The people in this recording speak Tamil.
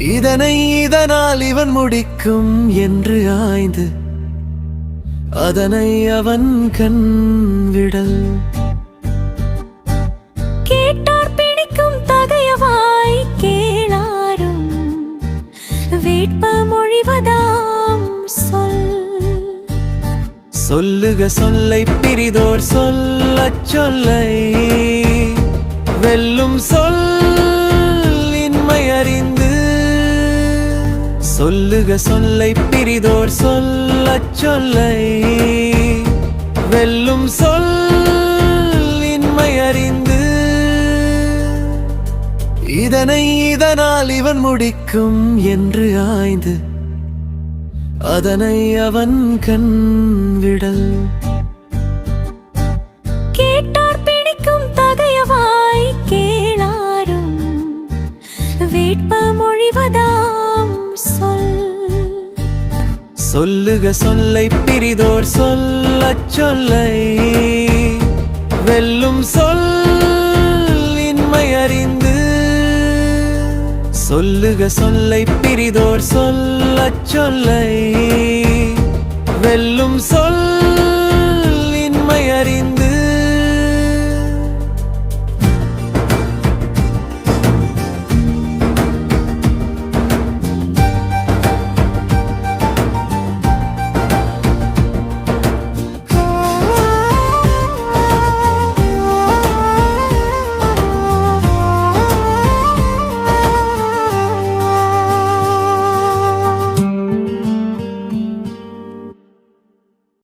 இதனை இதனால் இவன் முடிக்கும் என்று ஆய்ந்து அதனை அவன் கண் விடல். கேட்டார் பிடிக்கும் தகையவாய் கேளாரும். வேட்ப மொழிவதாம் சொல். சொல்லுக சொல்லை பிரிதோர் சொல்லச் சொல்லை. வெல்லும் சொல் சொல்லுக சொல்லை பிரிதோர் சொல்ல சொல்லை. வெல்லும் சொல் இன்மை அறிந்து. இதனை இதனால் இவன் முடிக்கும் என்று ஆய்ந்து. அதனை அவன் கண் விடல். கேட்டார் பிடிக்கும் தகையவாய் கேளாரும். வேட்ப மொழிவதா சொல்லுக சொல்லை பிரிதோர் சொல்ல சொல்லை. வெல்லும் சொல் இன்மை அறிந்து சொல்லுக சொல்லை பிரிதோர் சொல்ல சொல்லை.